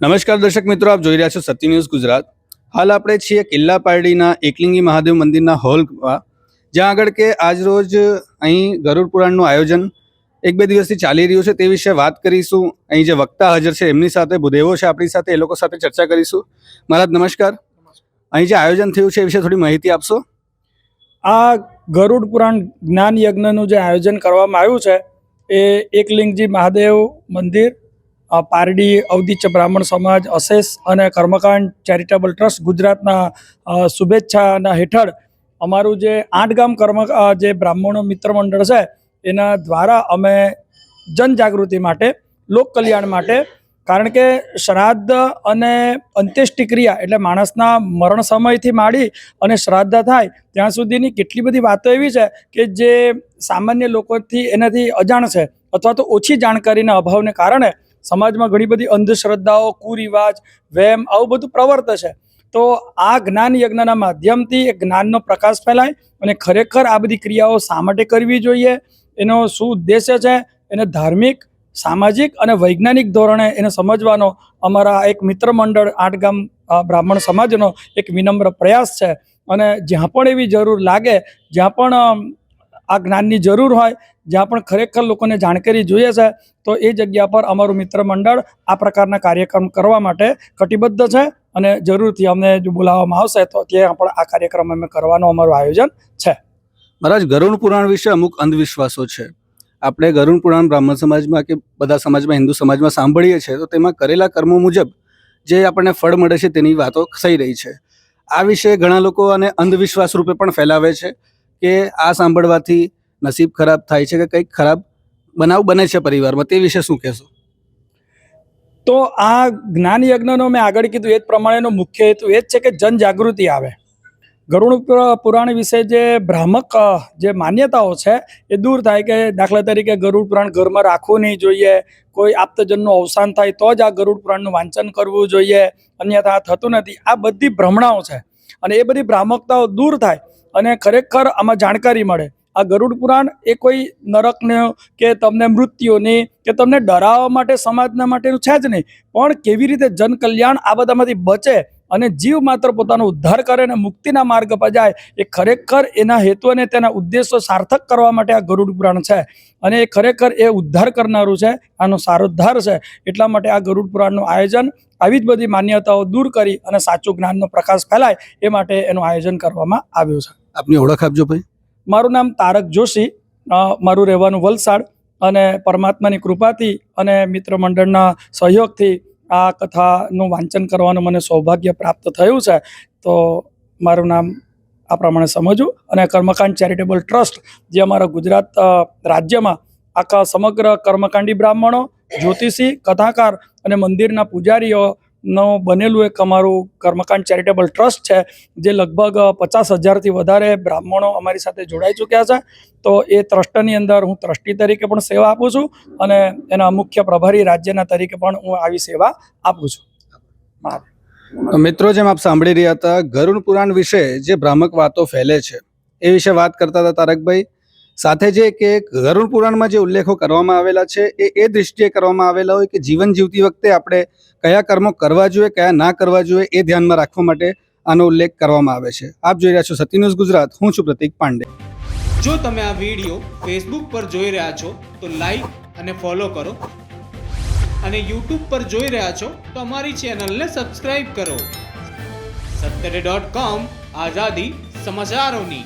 નમસ્કાર દર્શક મિત્રો, આપ જોઈ રહ્યા છો સત્ય ન્યૂઝ ગુજરાત. હાલ આપણે છીએ કિલ્લા પારડીના એકલિંગી મહાદેવ મંદિરના હોલમાં, જ્યાં આગળ કે આજ રોજ અહીં ગરુડ પુરાણનું આયોજન એક બે દિવસથી ચાલી રહ્યું છે તે વિશે વાત કરીશું. અહીં જે વક્તા હાજર છે એમની સાથે, ભૂદેવો છે આપણી સાથે, એ લોકો સાથે ચર્ચા કરીશું. મહારાજ, નમસ્કાર. અહીં જે આયોજન થયું છે એ વિશે થોડી માહિતી આપશો? આ ગરુડ પુરાણ જ્ઞાન યજ્ઞનું જે આયોજન કરવામાં આવ્યું છે, એ એકલિંગજી મહાદેવ મંદિર પારડી અવદિચ બ્રાહ્મણ સમાજ, અશેષ અને કર્મકાંડ ચેરિટેબલ ટ્રસ્ટ ગુજરાતના શુભેચ્છાના હેઠળ અમારું જે આઠ ગામ કર્મ જે બ્રાહ્મણો મિત્ર મંડળ છે, એના દ્વારા અમે જનજાગૃતિ માટે, લોક કલ્યાણ માટે, કારણ કે શ્રાદ્ધ અને અંત્યેષ્ટિ ક્રિયા એટલે માણસના મરણ સમયથી માંડી અને શ્રાદ્ધ થાય, ત્યાં સુધીની કેટલી બધી વાતો એવી છે કે જે સામાન્ય લોકોથી એનાથી અજાણ છે, અથવા તો ઓછી જાણકારીના અભાવને કારણે સમાજમાં ઘણી બધી અંધશ્રદ્ધાઓ, કુરિવાજ વહેમ આવું બધું પ્રવર્તે છે. તો આ જ્ઞાન યજ્ઞના માધ્યમથી એ જ્ઞાનનો પ્રકાશ ફેલાય અને ખરેખર આ બધી ક્રિયાઓ શા માટે કરવી જોઈએ? એનો શું ઉદ્દેશ્ય છે? એને ધાર્મિક, સામાજિક અને વૈજ્ઞાનિક ધોરણે એને સમજવાનો અમારા એક મિત્ર મંડળ, આઠગામ બ્રાહ્મણ સમાજનો એક વિનમ્ર પ્રયાસ છે. અને જ્યાં પણ એવી જરૂર લાગે, જ્યાં પણ આ જ્ઞાનની જરૂર હોય, જ્યાં પણ ખરેખર લોકોને જાણકારી જોઈએ છે, તો એ જગ્યા પર અમારું મિત્ર મંડળ આ પ્રકારના કાર્યક્રમ કરવા માટે કટિબદ્ધ છે અને જરૂરથી અમને જો બોલાવવામાં આવશે, તો ત્યાં પણ આ કાર્યક્રમ અમે કરવાનું અમારું આયોજન છે. મહારાજ ગરુણ પુરાણ વિશે અમુક અંધવિશ્વાસો છે. આપણે ગરુણ પુરાણ બ્રાહ્મણ સમાજમાં કે બધા સમાજમાં, હિન્દુ સમાજમાં સાંભળીએ છીએ, તો તેમાં કરેલા કર્મો મુજબ જે આપણને ફળ મળે છે તેની વાતો થઈ રહી છે. આ વિશે ઘણા લોકો અને અંધવિશ્વાસ રૂપે પણ ફેલાવે છે. કે આ સાંભળવાથી નસીબ ખરાબ થાય છે કે કંઈક ખરાબ બનાવ બને છે પરિવારમાં તે વિશે શું કહેશો? તો આ જ્ઞાન યજ્ઞનો મેં આગળ કીધું, એ જ પ્રમાણેનો મુખ્ય હેતુ એ જ છે કે જનજાગૃતિ આવે. ગરુડ પુરાણ વિશે જે ભ્રામક જે માન્યતાઓ છે, એ દૂર થાય કે દાખલા તરીકે ગરુડ પુરાણ ઘરમાં રાખવું નહીં જોઈએ, કોઈ આપ્તજનનું અવસાન થાય તો જ આ ગરુડ પુરાણનું વાંચન કરવું જોઈએ, અન્યથા આ થતું નથી. આ બધી ભ્રમણાઓ છે. અને એ બધી ભ્રામકતાઓ દૂર થાય અને ખરેખર આમાં જાણકારી મળે. આ ગરુડ પુરાણ એ કોઈ નરકને કે તમને મૃત્યુની કે તમને ડરાવવા માટે, સમાજના માટેનું છે જ નહીં. પણ કેવી રીતે જન કલ્યાણ આ બધામાંથી બચે અને જીવ માત્ર પોતાનો ઉદ્ધાર કરે અને મુક્તિના માર્ગ પર જાય, એ ખરેખર એના હેતુ અને તેના ઉદ્દેશો સાર્થક કરવા માટે આ ગરુડ પુરાણ છે. અને એ ખરેખર એ ઉદ્ધાર કરનારું છે, આનો સારોદ્ધાર છે. એટલા માટે આ ગરુડ પુરાણનું આયોજન આવી જ બધી માન્યતાઓ દૂર કરી અને સાચું જ્ઞાનનો પ્રકાશ ફેલાય, એ માટે એનું આયોજન કરવામાં આવ્યું છે. આપની ઓળખ આપજો ભાઈ. મારું નામ તારક જોશી મારું રહેવાનું વલસાડ અને પરમાત્માની કૃપાથી અને મિત્ર મંડળના સહયોગથી આ કથાનું વાંચન કરવાનું મને સૌભાગ્ય પ્રાપ્ત થયું છે. તો મારું નામ આ પ્રમાણે સમજવું અને કર્મકાંડ ચેરિટેબલ ટ્રસ્ટ, જે અમારા ગુજરાત રાજ્યમાં આખા સમગ્ર કર્મકાંડી બ્રાહ્મણો, જ્યોતિષી, કથાકાર અને મંદિરના પૂજારીઓનો બનેલું એક અમારું કર્મકાંડ ચેરિટેબલ ટ્રસ્ટ છે, જે લગભગ પચાસ હજારથી વધારે બ્રાહ્મણો અમારી સાથે જોડાઈ ચૂક્યા છે. તો એ ટ્રસ્ટની અંદર હું ટ્રસ્ટી તરીકે પણ સેવા આપું છું અને એના મુખ્ય પ્રભારી રાજ્યના તરીકે પણ હું આવી સેવા આપું છું. મિત્રો, જેમ આપ સાંભળી રહ્યા હતા, ગરુડ પુરાણ વિશે જે ભ્રામક વાતો ફેલે છે, એ વિશે વાત કરતા હતા તારકભાઈ. સાથે જે કે ગરુડ પુરાણમાં જે ઉલ્લેખો કરવામાં આવેલા છે, એ એ દૃષ્ટિએ કરવામાં આવેલા હોય કે જીવન જીવતી વખતે આપણે કયા કર્મો કરવા જોઈએ, કયા ના કરવા જોઈએ, એ ધ્યાનમાં રાખવા માટે આનો ઉલ્લેખ કરવામાં આવે છે. આપ જોઈ રહ્યા છો સતી ન્યૂઝ ગુજરાત. હું છું પ્રતિક પાંડે. જો તમે આ વીડિયો ફેસબુક પર જોઈ રહ્યા છો, તો લાઈક અને ફોલો કરો. અને યુટ્યુબ પર જોઈ રહ્યા છો, તો અમારી ચેનલને સબસ્ક્રાઈબ કરો. સત્તરે ડોટ કોમ આઝાદી સમાચારોની.